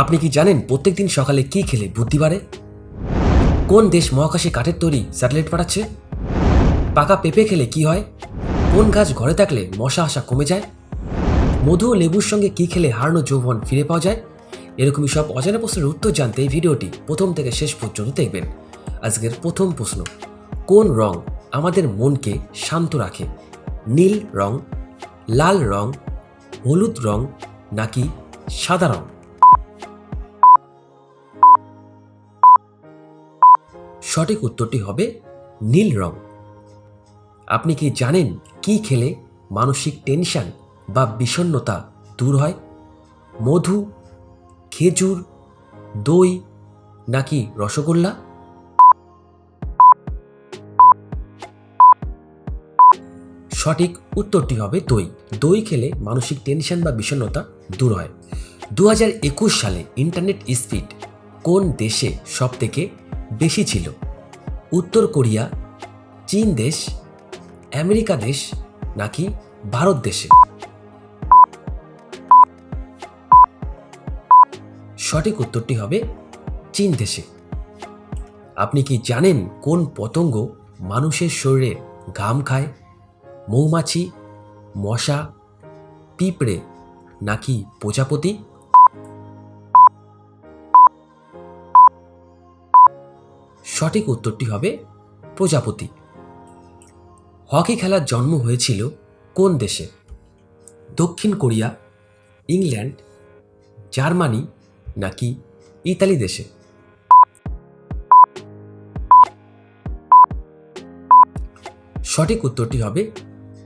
আপনি কি জানেন প্রত্যেকদিন সকালে কি খেলে বুদ্ধি বাড়ে? কোন দেশ মহাকাশে কাঠের তৈরি স্যাটেলাইট পাঠাচ্ছে? পাকা পেঁপে খেলে কি হয়? কোন গাছ ঘরে থাকলে মশা আসা কমে যায়? মধু ও লেবুর সঙ্গে কি খেলে হারানো যৌবন ফিরে পাওয়া যায়? এরকমই সব অজানা প্রশ্নের উত্তর জানতে এই ভিডিওটি প্রথম থেকে শেষ পর্যন্ত দেখবেন। আজকের প্রথম প্রশ্ন, কোন রং আমাদের মনকে শান্ত রাখে? নীল রং, লাল রং, হলুদ রং নাকি সাদা রং? সঠিক উত্তরটি হবে নীল রং। আপনি কি জানেন কি খেলে মানসিক টেনশন বা বিষণ্ণতা দূর হয়? মধু, খেজুর, দই নাকি রসগোল্লা? সঠিক উত্তরটি হবে দই। দই খেলে মানসিক টেনশন বা বিষণ্ণতা দূর হয়। দু সালে ইন্টারনেট স্পিড কোন দেশে সব থেকে বেশি ছিল। উত্তর কোরিয়া, চীন দেশ, আমেরিকা দেশ নাকি ভারত দেশে? সঠিক উত্তরটি হবে চীন দেশে। আপনি কি জানেন কোন পতঙ্গ মানুষের শরীরে ঘাম খায়, মৌমাছি, মশা, পিঁপড়ে নাকি প্রজাপতি? সঠিক উত্তরটি হবে প্রজাপতি। হকি খেলার জন্ম হয়েছিল কোন দেশে? দক্ষিণ কোরিয়া, ইংল্যান্ড, জার্মানি নাকি ইতালি দেশে? সঠিক উত্তরটি হবে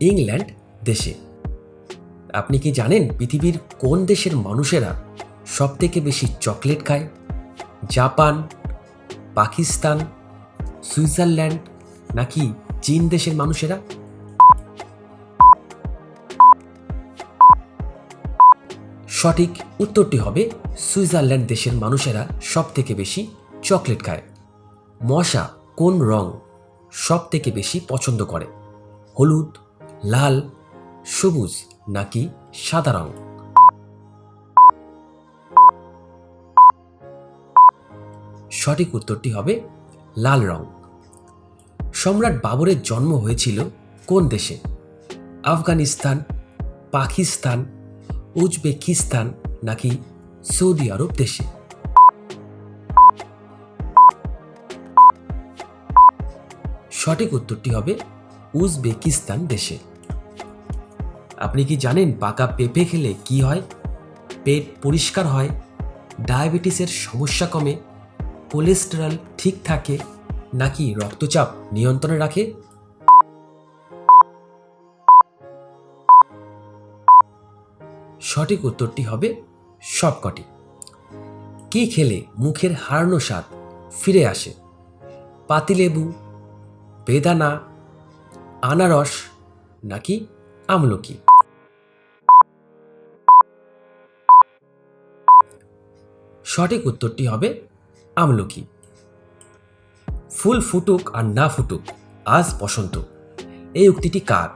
ইংল্যান্ড দেশে। আপনি কি জানেন পৃথিবীর কোন দেশের মানুষেরা সব থেকে বেশি চকলেট খায়? জাপান পাকিস্তান, সুইজারল্যান্ড নাকি চীন দেশের মানুষেরা? সঠিক উত্তরটি হবে সুইজারল্যান্ড দেশের মানুষেরা সব থেকে বেশি চকলেট খায়। মশা কোন রং সব থেকে বেশি পছন্দ করে? হলুদ, লাল, সবুজ নাকি সাদা রং? সঠিক উত্তরটি হবে লাল রং। সম্রাট বাবরের জন্ম হয়েছিল কোন দেশে? আফগানিস্তান, পাকিস্তান, উজবেকিস্তান নাকি সৌদি আরব দেশে? সঠিক উত্তরটি হবে উজবেকিস্তান দেশে। আপনি কি জানেন পাকা পেঁপে খেলে কি হয়? পেট পরিষ্কার হয়? ডায়াবেটিসের সমস্যা কমে? কোলেস্টেরল ঠিক থাকে নাকি রক্তচাপ নিয়ন্ত্রণে রাখে? সঠিক উত্তরটি হবে সবকটি। কি খেলে মুখের হারানো স্বাদ ফিরে আসে? পাতিলেবু, বেদানা, আনারস নাকি আমলকি? সঠিক উত্তরটি হবে আমলকি ফুল ফুটুক আর না ফুটুক, আজ বসন্ত। এই উক্তিটি কার?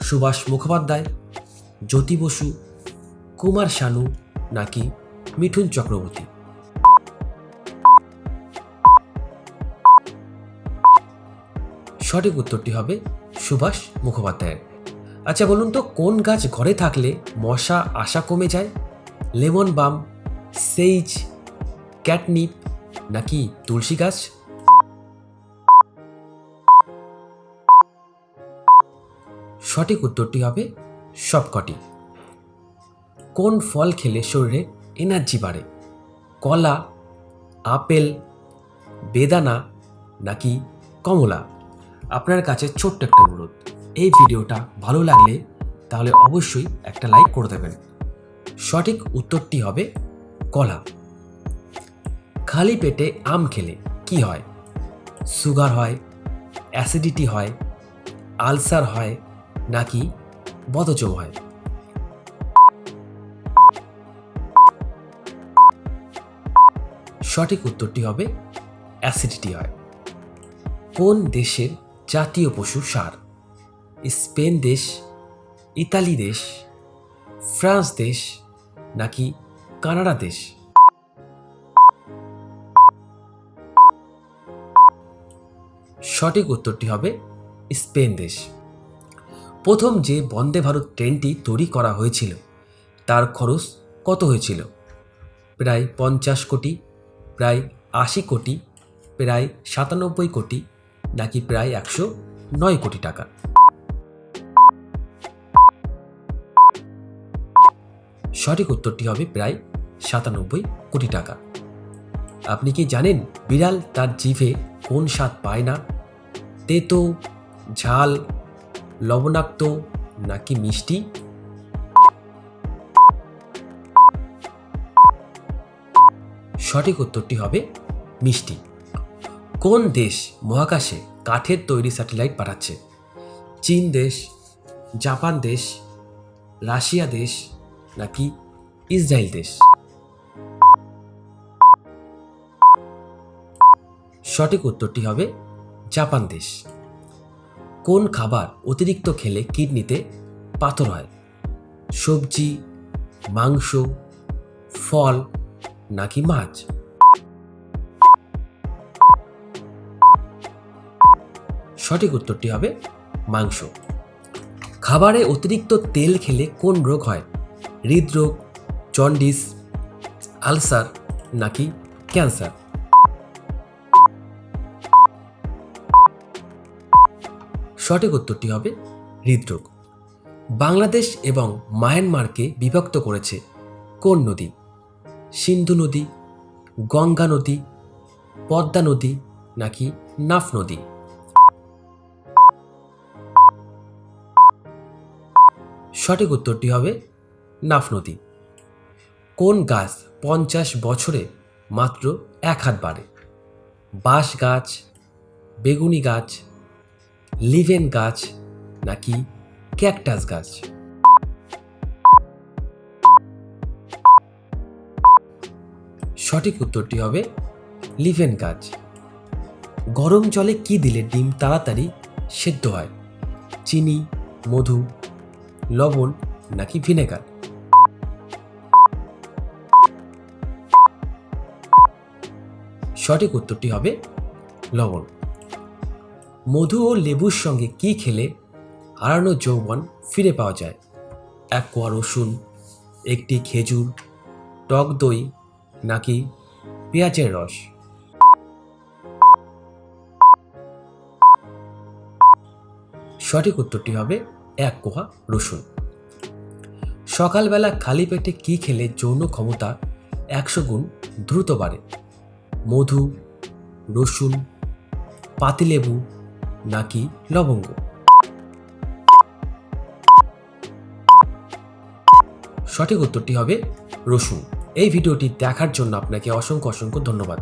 সুভাষ মুখোপাধ্যায়, জ্যোতি বসু, কুমার শানু নাকি মিঠুন চক্রবর্তী? সঠিক উত্তরটি হবে সুভাষ মুখোপাধ্যায়ের। আচ্ছা বলুন তো, কোন গাছ ঘরে থাকলে মশা আশা কমে যায়? লেমন বাম, সেইজ ক্যাটনিপ নাকি তুলসী গাছ? সঠিক উত্তরটি হবে সবকটি। কোন ফল খেলে শরীরে এনার্জি বাড়ে? কলা, আপেল, বেদানা নাকি কমলা? আপনার কাছে ছোট্ট একটা অনুরোধ, এই ভিডিওটা ভালো লাগলে তাহলে অবশ্যই একটা লাইক করে দেবেন। সঠিক উত্তরটি হবে কলা। খালি পেটে আম খেলে কি হয়? সুগার হয়, অ্যাসিডিটি হয়, আলসার হয়, নাকি বদজম হয়? সঠিক উত্তরটি হবে অ্যাসিডিটি হয়। কোন দেশের জাতীয় পশু সার? স্পেন দেশ, ইতালি দেশ, ফ্রান্স দেশ, নাকি কানাডা দেশ? সঠিক উত্তরটি হবে স্পেন দেশ। প্রথম যে বন্দে ভারত ট্রেনটি তৈরি করা হয়েছিল, তার খরচ কত হয়েছিল? প্রায় পঞ্চাশ কোটি, প্রায় আশি কোটি, প্রায় সাতানব্বই কোটি, নাকি প্রায় একশো নয় কোটি টাকা? সঠিক উত্তরটি হবে প্রায় সাতানব্বই কোটি টাকা। আপনি কি জানেন বিড়াল তার জিভে কোন স্বাদ পায় না? তেতো, ঝাল, লবণাক্ত নাকি মিষ্টি? সঠিক উত্তরটি হবে মিষ্টি। কোন দেশ মহাকাশে কাঠের তৈরি স্যাটেলাইট পাঠাচ্ছে? চীন দেশ, জাপান দেশ, রাশিয়া দেশ নাকি ইসরায়েল দেশ? সঠিক উত্তরটি হবে জাপান দেশ। কোন খাবার অতিরিক্ত খেলে কিডনিতে পাথর হয়? সবজি, মাংস, ফল নাকি মাছ? সঠিক উত্তরটি হবে মাংস। খাবারে অতিরিক্ত তেল খেলে কোন রোগ হয়? হৃদরোগ, জন্ডিস, আলসার নাকি ক্যান্সার? সঠিক উত্তরটি হবে হৃদরোগ। বাংলাদেশ এবং মায়ানমারকে বিভক্ত করেছে কোন নদী? সিন্ধু নদী, গঙ্গা নদী, পদ্মা নদী নাকি নাফ নদী? সঠিক উত্তরটি হবে নাফ নদী। কোন গাছ পঞ্চাশ বছরে মাত্র এক হাত বাড়ে? বাঁশ গাছ, বেগুনি গাছ লিভেন গাছ নাকি ক্যাকটাস গাছ? সঠিক উত্তরটি হবে লিভেন গাছ। গরম জলে কি দিলে ডিম তাড়াতাড়ি সেদ্ধ হয়? চিনি, মধু, লবণ নাকি ভিনেগার? সঠিক উত্তরটি হবে লবণ। মধু ও লেবুর সঙ্গে কি খেলে হারানো যৌবন ফিরে পাওয়া যায়? এক কোয়া রসুন, একটি খেজুর, টক দই নাকি পেঁয়াজের রস? সঠিক উত্তরটি হবে এক কোয়া রসুন। সকালবেলা খালি পেটে কি খেলে যৌন ক্ষমতা একশো গুণ দ্রুত বাড়ে? মধু, রসুন, পাতিলেবু নাকি লবঙ্গ? সঠিক উত্তরটি হবে রসুন। এই ভিডিওটি দেখার জন্য আপনাকে অসংখ্য অসংখ্য ধন্যবাদ।